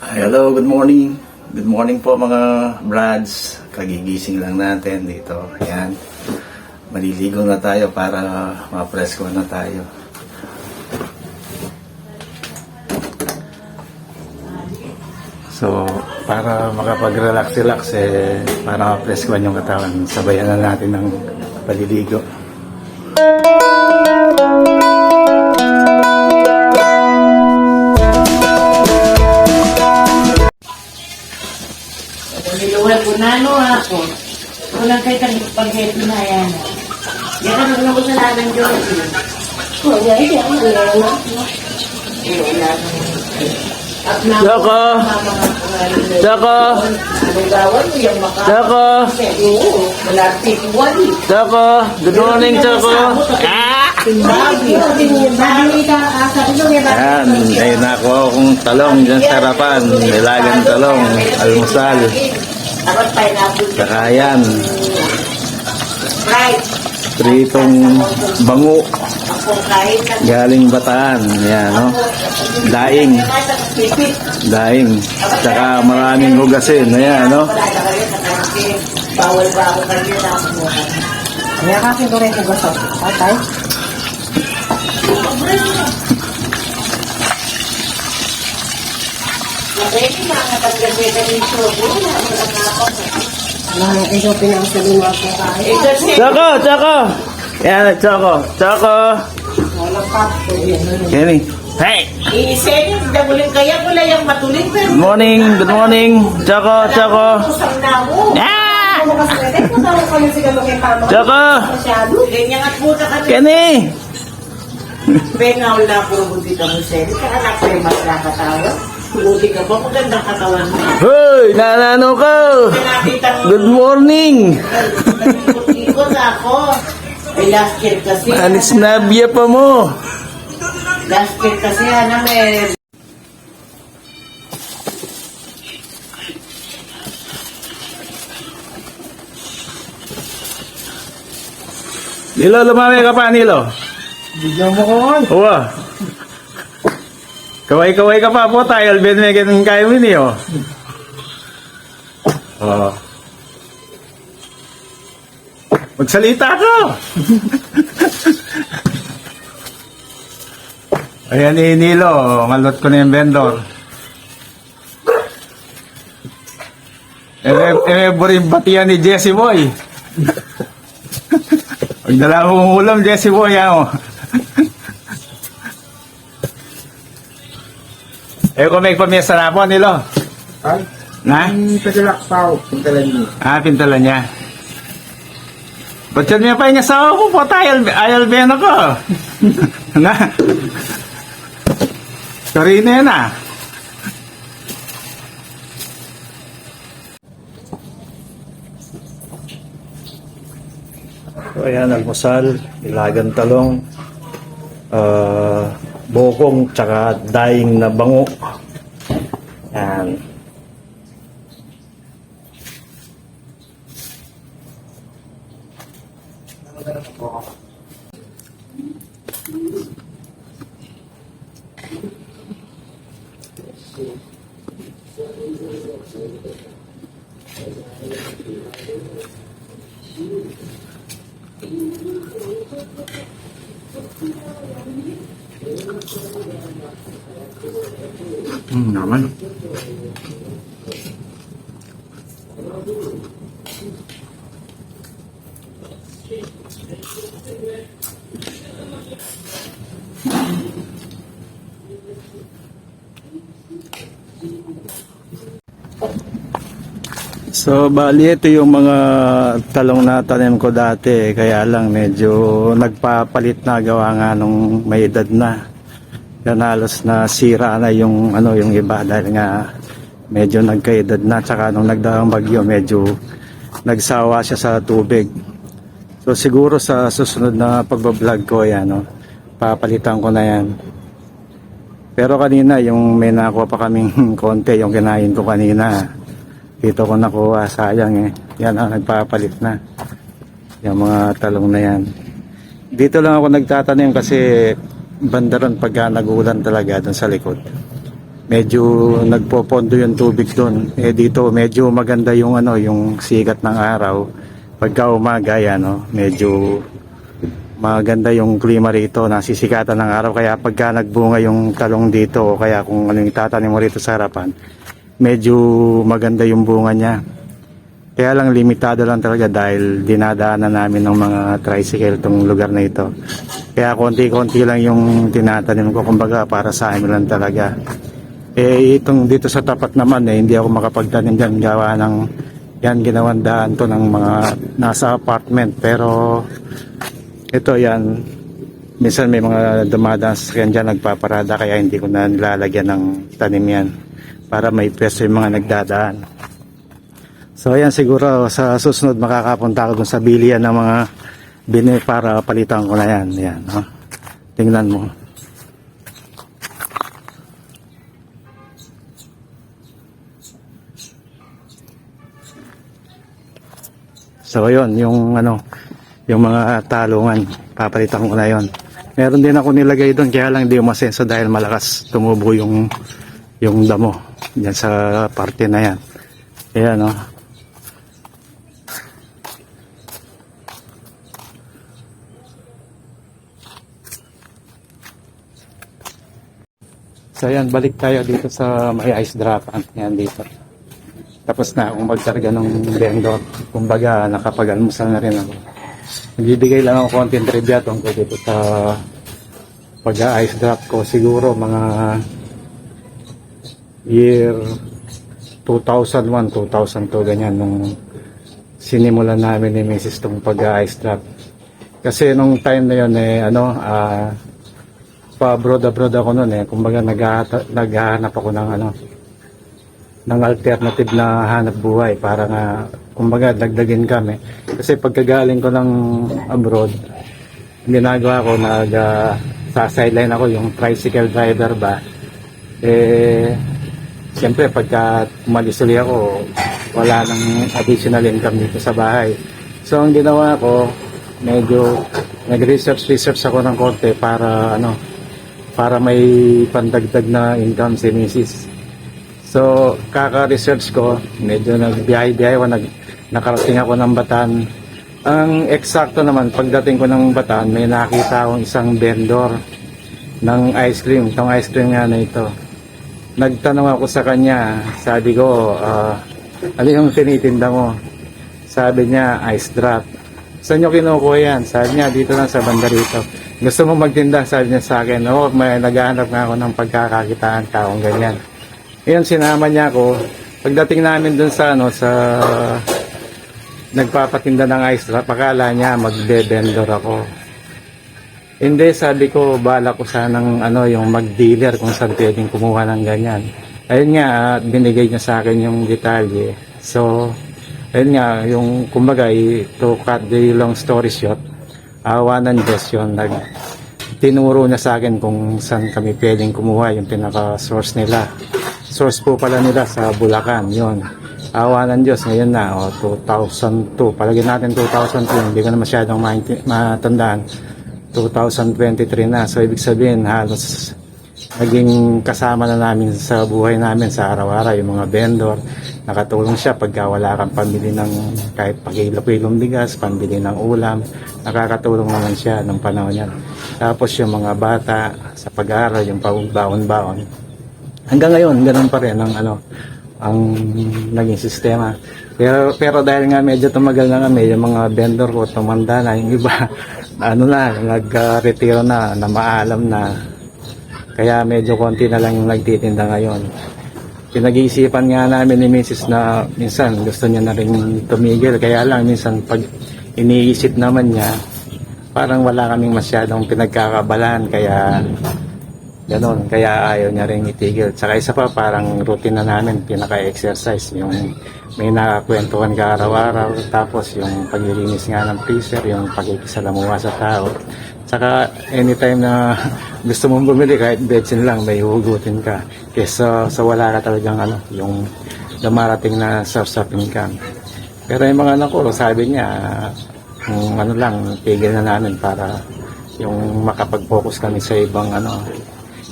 Hello, good morning. Good morning po mga brads. Kagigising lang natin dito. Ayan. Maliligo na tayo para ma-presko na tayo. So, para makapag-relax-relax, eh, para ma-preskoan yung katawan, sabayan na natin ng paliligo. Niluwal ko na ano ako. Walang kay pag-happy na yan. Yan ang nung ako sa lalang Diyos. Oh, yan, wala na Joko! Joko! Ano gawin mo yung maka... Joko! Oo, wala tikwan eh. Choco! Good morning, Choco! Ah! Ko. Ayan, may nakuha akong talong dyan sa harapan. Nilagang talong, almusal. Dapat pineapple. Saka yan, Right. pritong bango galing bataan. Yan, no? Daing, daing. Saka maraming hugasin. Ayan, no? Bawal ba ako kanina na ako mo? Kaya kasi ko rin ko Patay? Pwede mga pagkagweta ng show. Wala na ikaw pinakasabi mo ako kasi Choco! Choco! Yan, Choco! Choco! wala pa. Kenny. Hey! Iisipin, daguling kaya lang yung matuling pero Good morning! Good morning! Choco! Choco! Ah! Kayo. Choco! Ganyan at puta ka Kenny! Bengaw na puro buti ka mo, Sherry. Kaya anak yung mas nakatawa. Buti ka ba? Magandang katawan mo. Hoy! Nanano mo. Good morning! Ikot ako. Ay, last year kasi. Anis na biya pa mo! Last year kasi, ano, may... Nilo, lumami ka pa, Nilo. Bigyan mo ko. Uwa. Kaway-kaway ka pa po tayo. Alben may ganun kayo ini, oh. Oh. Magsalita ka! Ayan ni Nilo, malot ko na yung vendor. Burin batiyan ni Jesse Boy. Pagdala mong ulam, Jesse Boy, ah, oh. Eh, may pamesa na po, Nilo. Ay, Na? ang tagalak pa pintalan niyo. Ah, pintala niya. Ba't yun niya pa yung asawa ko po tayo? Ayal beno ko. na? Karina yan ah. So, ayan, almusal, ilagang talong, ah, bokong, tsaka daing na bango. Yan. So, bali ito yung mga talong na tanim ko dati. Kaya lang medyo nagpapalit na gawa nga nung may edad na. Yan halos na sira na yung ano yung iba dahil nga medyo nagkaedad na tsaka nung nagdaang bagyo medyo nagsawa siya sa tubig. So siguro sa susunod na pagbablog ko yan no, papalitan ko na yan. Pero kanina yung may nakuha pa kaming konti yung kinain ko kanina. Dito ko nakuha sayang eh. Yan ang nagpapalit na. Yung mga talong na yan. Dito lang ako nagtatanim kasi bandaron pagka nagulan talaga doon sa likod. medyo nagpopondo yung tubig doon. Eh dito medyo maganda yung ano, yung sikat ng araw. Pagka umaga yan, no, medyo maganda yung klima rito, nasisikatan ng araw. Kaya pagka nagbunga yung talong dito, o kaya kung ano yung tatanim mo rito sa harapan, medyo maganda yung bunga niya. Kaya lang limitado lang talaga dahil dinadaanan namin ng mga tricycle tong lugar na ito. Kaya konti-konti lang yung tinatanim ko kumbaga para sa amin lang talaga. Eh itong dito sa tapat naman eh hindi ako makapagtanim diyan gawa ng yan ginawan daan to ng mga nasa apartment pero ito yan minsan may mga dumadaan sa sasakyan dyan nagpaparada kaya hindi ko na nilalagyan ng tanim yan para may pwesto yung mga nagdadaan. So ayan siguro sa susunod makakapunta ako dun sa bilian ng mga bini para palitan ko na yan. Yan, no? Tingnan mo. So ayun, yung ano, yung mga talungan, papalitan ko na yon. Meron din ako nilagay doon kaya lang hindi umasenso dahil malakas tumubo yung yung damo diyan sa parte na yan. Ayan no. So ayan, balik tayo dito sa may ice drapan. Yan dito. Tapos na akong magkarga ng vendor. Kumbaga, nakapag-almusal na rin ako. Nagbibigay lang ako konting trivia tungkol dito sa pag-ice drop ko. Siguro mga year 2001, 2002, ganyan, nung sinimulan namin ni Mrs. tong pag-ice drop. Kasi nung time na yun, eh, ano, ah, pa-abroad abroad ako noon eh. Kumbaga naghahanap ako ng ano ng alternative na hanap buhay para nga kumbaga dagdagin kami. Kasi pagkagaling ko ng abroad, ginagawa ko nag uh, sa sideline ako yung tricycle driver ba. Eh siyempre pagka umalis uli ako, wala nang additional income dito sa bahay. So ang ginawa ko, medyo nag-research research ako ng konti para ano para may pandagdag na income si Mrs. So, kaka-research ko, medyo nagbiyahe-biyahe ako, nag, nakarating ako ng Batan. Ang eksakto naman, pagdating ko ng Batan, may nakita akong isang vendor ng ice cream, itong ice cream nga na ito. Nagtanong ako sa kanya, sabi ko, ah, ano yung tinitinda mo? Sabi niya, ice drop. Saan nyo kinukuha yan? Sabi niya, dito lang sa banda rito. Gusto mo magtinda? Sabi niya sa akin, oo, may naghahanap nga ako ng pagkakakitaan taong ganyan. Ngayon, sinama niya ako. Pagdating namin dun sa, ano, sa nagpapatinda ng ice drop, akala niya magbe-vendor ako. Hindi, sabi ko, bala ko sanang ano, yung mag-dealer kung saan pwedeng kumuha ng ganyan. Ayun nga, at binigay niya sa akin yung detalye. So, ayun nga, yung kumbaga, to cut the long story short, awa ng Diyos yun, nag, tinuro niya sa akin kung saan kami pwedeng kumuha yung pinaka-source nila. Source po pala nila sa Bulacan, yon. Awa ng Diyos, ngayon na, o, 2002. Palagyan natin 2002, hindi ko na masyadong matandaan. 2023 na. So, ibig sabihin, halos naging kasama na namin sa buhay namin sa araw-araw, yung mga vendor. Nakatulong siya pagka wala kang pambili ng kahit pakilong bigas, pambili ng ulam. Nakakatulong naman siya ng panahon yan. Tapos yung mga bata sa pag-aaral, yung baon-baon. Hanggang ngayon, ganun pa rin ang ano, ang naging sistema. Pero, pero dahil nga medyo tumagal na kami, yung mga vendor ko tumanda na, yung iba, ano na, nag-retiro na, na maalam na. Kaya medyo konti na lang yung nagtitinda ngayon. Pinag-iisipan nga namin ni Mrs. na minsan gusto niya na rin tumigil. Kaya lang minsan pag iniisip naman niya, parang wala kaming masyadong pinagkakabalan. Kaya Ganon, kaya ayaw niya rin itigil. Tsaka isa pa, parang routine na namin, pinaka-exercise. Yung may nakakwentuhan ka araw-araw, tapos yung paglilinis nga ng freezer, yung pagkikisalamuha sa tao. Tsaka anytime na gusto mong bumili, kahit betsin lang, may hugutin ka. Kesa sa wala ka talagang ano, yung dumarating na of income. Pero yung mga anak ko, sabi niya, ano lang, tigil na namin para yung makapag-focus kami sa ibang ano,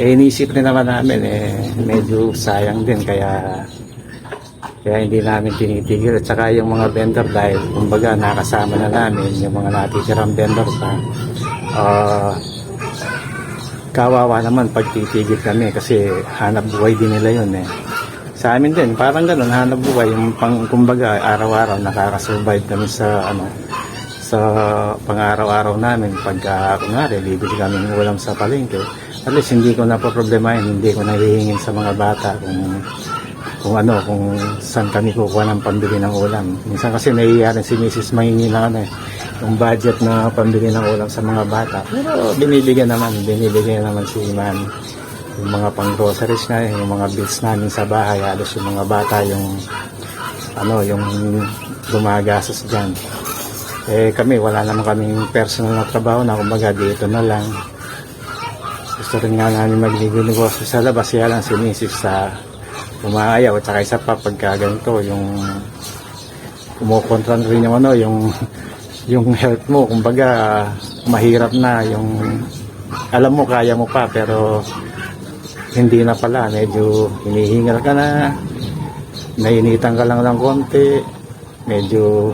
Eh, inisip rin naman namin, eh, medyo sayang din, kaya kaya hindi namin tinitigil. At saka yung mga vendor dahil, kumbaga, nakasama na namin, yung mga natitirang vendor pa, ah, kawawa naman pag titigil kami kasi hanap buhay din nila yun eh. Sa amin din, parang ganun, hanap buhay, yung pang, kumbaga, araw-araw, nakakasurvive kami sa, ano, sa pang-araw-araw namin. Pagka, kunwari, bibili kami ulam sa palengke, at least hindi ko na po problemahin, hindi ko nahihingin sa mga bata kung kung ano, kung saan kami kukuha ng pambili ng ulam. Minsan kasi nahihiya rin si Mrs. Mahingi na ano eh, yung budget na pambili ng ulam sa mga bata. Pero binibigyan naman, binibigyan naman si Ma'am yung mga pang groceries na yung mga bills namin sa bahay, halos yung mga bata yung ano, yung gumagastos dyan. Eh kami, wala naman kaming personal na trabaho na kumbaga dito na lang. Gusto rin nga namin magnegosyo sa labas, kaya lang si Mrs. sa umaayaw at saka isa pa pagka ganito yung kumukontra rin yung ano yung yung health mo kumbaga mahirap na yung alam mo kaya mo pa pero hindi na pala medyo hinihingal ka na nainitan ka lang ng konti medyo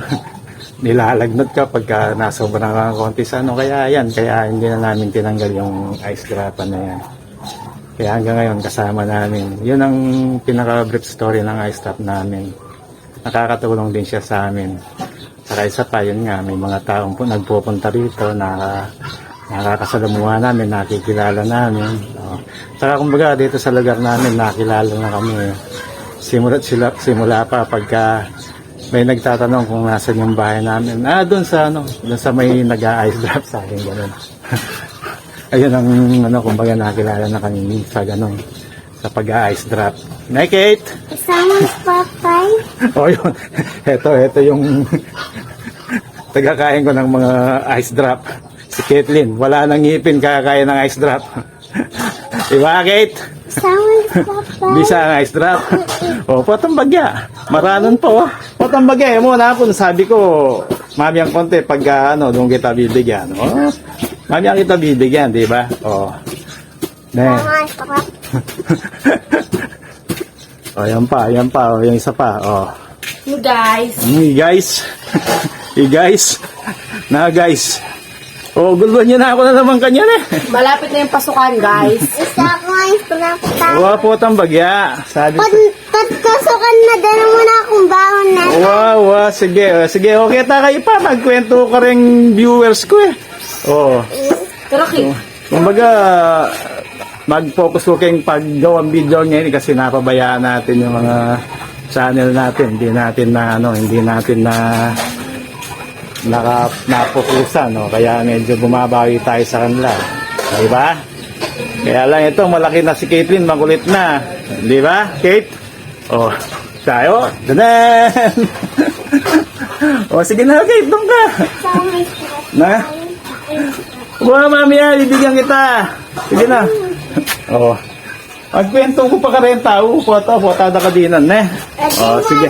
nilalagnat ka pagka nasobrang ka konti sa ano kaya yan kaya hindi na namin tinanggal yung ice grapan na yan kaya hanggang ngayon kasama namin. Yun ang pinaka-brief story ng iStop namin. Nakakatulong din siya sa amin. Saka isa pa, yun nga, may mga taong po nagpupunta rito na nakakasalamuha namin, nakikilala namin. O, saka kumbaga dito sa lugar namin, nakilala na kami. Simula, sila, simula pa pagka may nagtatanong kung nasan yung bahay namin. Ah, doon sa ano, doon sa may nag-ice drop sa akin, ganun. Ayun ang ano, kumbaga nakilala na kami sa ganun, sa pag-ice drop. Nay Kate! Kasama si Papay. O yun, eto, eto yung tagakain ko ng mga ice drop. Si Caitlin, wala nang ngipin, kakakain ng ice drop. diba, Kate? Bisa ang ice drop. o, potong bagya. Maranon po. Potong bagya. Yung muna po, sabi ko, mami ang konti pag ano, doon kita bibigyan. O, mami ang kita bibigyan, di ba? O. Ne. Si Papay. O, yan pa, yan pa. O, yung isa pa. O. You guys. Hey guys. hey guys. Na guys. Oh, guluhan niyo na ako na naman kanya eh. Malapit na yung pasukan, guys. Isa ako ngayon pinapatay. Wow po tang bagya. Sabi Pag pagkasukan na, dala mo na akong baon na. Wow, wow, sige. oh, Sige, okay ta kayo pa. Magkwento ka rin viewers ko eh. Oh. Pero Kate, Kumbaga, mag-focus ko kayong paggawang video ngayon kasi napabayaan natin yung mga channel natin. Hindi natin na, ano, hindi natin na naka, napupusan, no? Kaya medyo bumabawi tayo sa kanila. Di ba? Kaya lang ito, malaki na si Caitlyn, makulit na. Di ba, Kate? Oh, tayo. Danan! oh, sige na, Kate, doon ka. Na? Buha mamaya, bibigyan kita. Sige na. Oo. Magkwento ko pa ka rin tao. Puta, puta na ka dinan, ne? Oh, sige.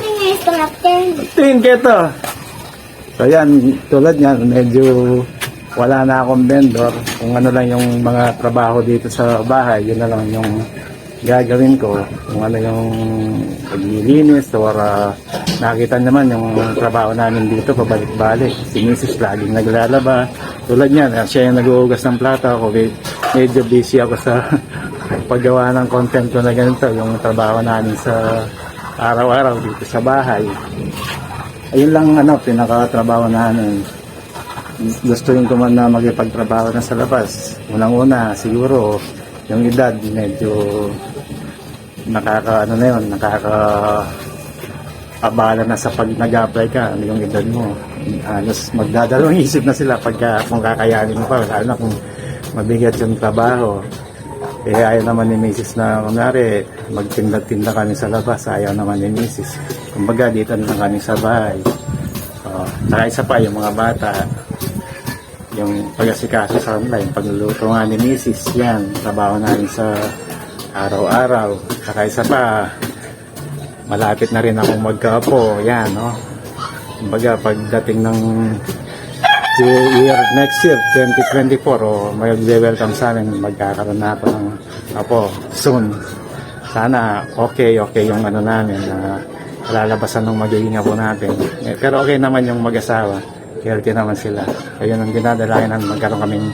Tingin keto. So yan, tulad yan, medyo wala na akong vendor. Kung ano lang yung mga trabaho dito sa bahay, yun na lang yung gagawin ko. Kung ano yung paglilinis or uh, nakita naman yung trabaho namin dito, pabalik-balik. Si Mrs. laging naglalaba. Tulad yan, uh, siya yung nag-uugas ng plata. Ako, med- medyo busy ako sa paggawa ng content ko na ganito, yung trabaho namin sa araw-araw dito sa bahay ayun lang ano, pinakatrabaho namin. Gustuin ko man na magipagtrabaho na sa labas. Unang-una, siguro, yung edad, medyo nakaka, ano na yun, nakaka abala na sa pag nag-apply ka, ano yung edad mo. Halos magdadalawang isip na sila pagka kung kakayanin mo pa, lalo na kung mabigat yung trabaho. Eh, ayaw naman ni Mrs. na, kunwari, magtinda-tinda kami sa labas. Ayaw naman ni Mrs. Kumbaga, dito na kami sa bahay. Oh, saka isa pa, yung mga bata, yung pag-asikaso sa online, pagluluto nga ni Mrs. Yan, trabaho namin sa araw-araw. Saka isa pa, malapit na rin akong magkapo. Yan, no? Kumbaga, pagdating ng year next year 2024 o may welcome sa amin magkakaroon na ako ng Apo, soon. Sana okay, okay yung ano namin na lalabasan ng magiging apo natin. Eh, pero okay naman yung mag-asawa. Healthy naman sila. Kaya yun ang dinadalayan na magkaroon kaming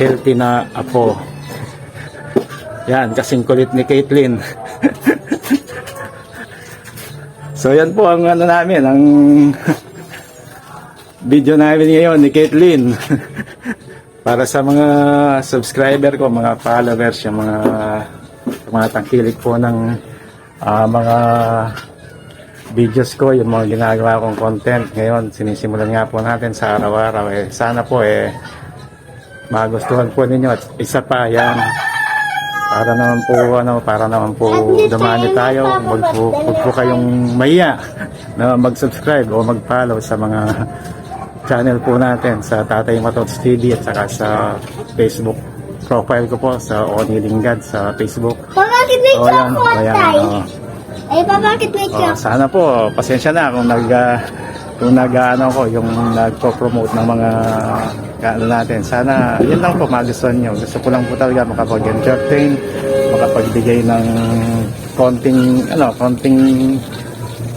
healthy na apo. Yan, kasing kulit ni Caitlyn. so yan po ang ano namin, ang video namin ngayon ni Caitlyn. Para sa mga subscriber ko, mga followers, yung mga mga tangkilik po ng ah, mga videos ko, yung mga ginagawa kong content. Ngayon, sinisimulan nga po natin sa araw-araw. Eh, sana po eh, magustuhan po ninyo. At isa pa, yan, para naman po, ano, para naman po dumani tayo. Huwag po, huwag po kayong maiya na mag-subscribe o mag-follow sa mga channel po natin sa Tatay Matots TV at saka sa Facebook profile ko po sa Oni Lingad sa Facebook. Bakit may chocolate ayan, tayo? o. Eh, pa, bakit may Oh, chocolate? sana po, pasensya na kung nag ah, kung nag ano ko yung nagpo-promote ng mga ano natin. Sana yun lang po magustuhan niyo. Gusto ko lang po talaga makapag-entertain, makapagbigay ng konting ano, konting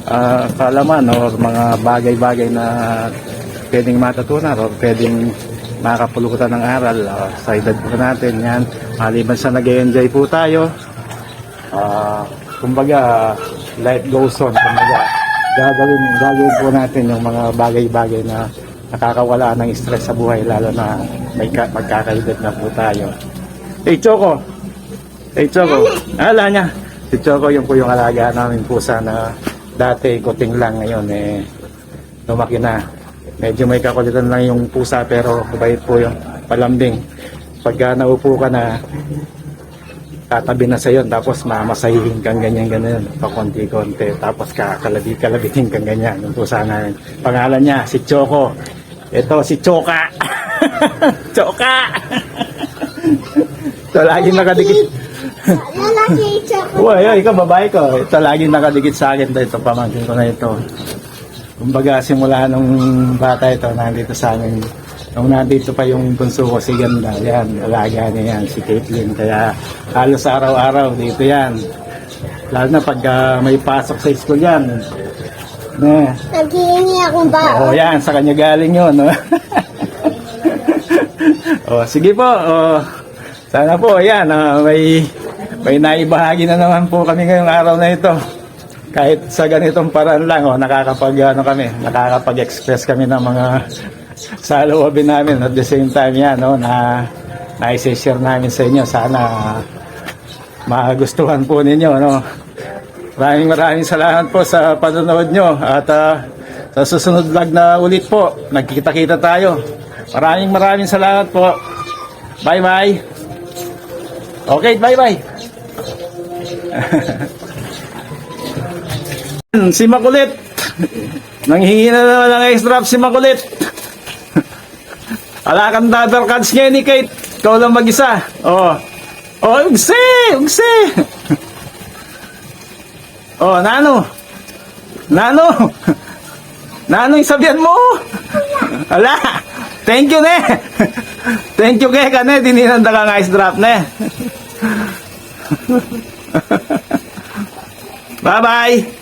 ah, kaalaman o mga bagay-bagay na pwedeng matutunan o pwedeng makakapulutan ng aral ah, sa edad po natin yan. Maliban sa nag enjoy po tayo, ah kumbaga life goes on kumbaga. Gagawin gagawin po natin yung mga bagay-bagay na nakakawala ng stress sa buhay lalo na may ka, magkakaedad na po tayo. Hey Choco! Hey Choco! Ala niya si Choco yung po yung alaga namin pusa na dati kuting lang ngayon eh lumaki na medyo may kakulitan lang yung pusa pero mabait po yung palambing. Pagka naupo ka na tatabi na sa iyo tapos mamasahihin kang ganyan ganyan pa konti-konti tapos kakalabi kalabitin kang ganyan yung pusa namin pangalan niya si Choco. Ito si Choka. Choka! Ito lagi nakadikit. Lalaki. Uy, ikaw babae ko. Ito lagi nakadikit sa akin. Ito pamangkin ko na ito kumbaga simula nung bata ito nandito sa amin. Nung nandito pa yung bunso ko si Ganda yan alaga niya yan si Caitlyn kaya halos araw-araw dito yan. Lalo na pag ah, may pasok sa school yan. Ne? Naghihingi akong baon. yan sa kanya galing yun no? oh sige po oh, sana po yan ah, may may naibahagi na naman po kami ngayong araw na ito kahit sa ganitong paraan lang oh, nakakapag ano kami nakakapag-express kami ng mga sa loobin namin. At the same time yan no, na na-share namin sa inyo. Sana magustuhan po ninyo no? Maraming maraming salamat po sa panonood nyo. At ah, sa susunod vlog na ulit po nagkita-kita tayo. Maraming maraming salamat po. Bye bye okay bye bye si Makulit nanghingi na naman ng extra si Makulit Ala kang dadar cards ngayon ni Kate. Ikaw lang mag-isa. Oh. Oh, ugse! Ugse! oh, Nano. Nano. Nano yung sabihan mo. Ala. Thank you, ne. Thank you, kay ka, ne. Dininanda ka ng ice drop, ne. Bye-bye.